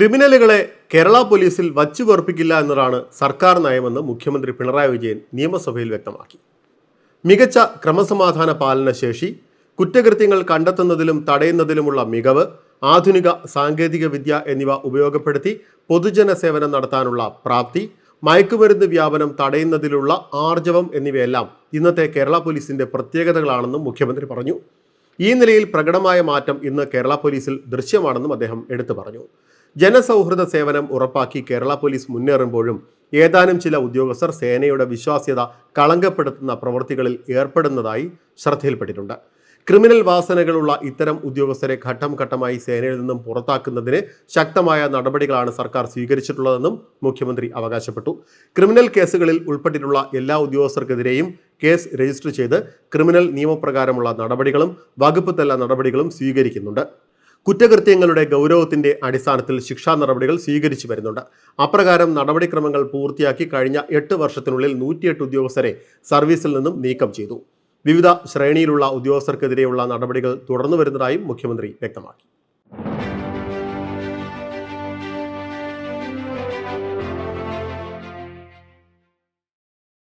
ക്രിമിനലുകളെ കേരള പോലീസിൽ വച്ചു വെറുപ്പിക്കില്ല എന്നതാണ് സർക്കാർ നയമെന്ന് മുഖ്യമന്ത്രി പിണറായി വിജയൻ നിയമസഭയിൽ വ്യക്തമാക്കി. മികച്ച ക്രമസമാധാന പാലന ശേഷി കുറ്റകൃത്യങ്ങൾ കണ്ടെത്തുന്നതിലും തടയുന്നതിലുമുള്ള മികവ് ആധുനിക സാങ്കേതിക വിദ്യ എന്നിവ ഉപയോഗപ്പെടുത്തി പൊതുജന സേവനം നടത്താനുള്ള പ്രാപ്തി മയക്കുമരുന്ന് വ്യാപനം തടയുന്നതിലുള്ള ആർജവം എന്നിവയെല്ലാം ഇന്നത്തെ കേരള പോലീസിന്റെ പ്രത്യേകതകളാണെന്നും മുഖ്യമന്ത്രി പറഞ്ഞു. ഈ നിലയിൽ പ്രകടമായ മാറ്റം ഇന്ന് കേരള പോലീസിൽ ദൃശ്യമാണെന്നും അദ്ദേഹം എടുത്തു പറഞ്ഞു. ജനസൗഹൃദ സേവനം ഉറപ്പാക്കി കേരള പോലീസ് മുന്നേറുമ്പോഴും ഏതാനും ചില ഉദ്യോഗസ്ഥർ സേനയുടെ വിശ്വാസ്യത കളങ്കപ്പെടുത്തുന്ന പ്രവൃത്തികളിൽ ഏർപ്പെടുന്നതായി ശ്രദ്ധയിൽപ്പെട്ടിട്ടുണ്ട്. ക്രിമിനൽ വാസനകളുള്ള ഇത്തരം ഉദ്യോഗസ്ഥരെ ഘട്ടം ഘട്ടമായി സേനയിൽ നിന്നും പുറത്താക്കുന്നതിന് ശക്തമായ നടപടികളാണ് സർക്കാർ സ്വീകരിച്ചിട്ടുള്ളതെന്നും മുഖ്യമന്ത്രി അവകാശപ്പെട്ടു. ക്രിമിനൽ കേസുകളിൽ ഉൾപ്പെട്ടിട്ടുള്ള എല്ലാ ഉദ്യോഗസ്ഥർക്കെതിരെയും കേസ് രജിസ്റ്റർ ചെയ്ത് ക്രിമിനൽ നിയമപ്രകാരമുള്ള നടപടികളും വകുപ്പ് തല നടപടികളും സ്വീകരിക്കുന്നുണ്ട്. കുറ്റകൃത്യങ്ങളുടെ ഗൗരവത്തിന്റെ അടിസ്ഥാനത്തിൽ ശിക്ഷാ നടപടികൾ സ്വീകരിച്ചു വരുന്നുണ്ട്. അപ്രകാരം നടപടിക്രമങ്ങൾ പൂർത്തിയാക്കി കഴിഞ്ഞ എട്ട് വർഷത്തിനുള്ളിൽ നൂറ്റിയെട്ട് ഉദ്യോഗസ്ഥരെ സർവീസിൽ നിന്നും നീക്കം ചെയ്തു. വിവിധ ശ്രേണിയിലുള്ള ഉദ്യോഗസ്ഥർക്കെതിരെയുള്ള നടപടികൾ തുടർന്നു വരുന്നതായും മുഖ്യമന്ത്രി വ്യക്തമാക്കി.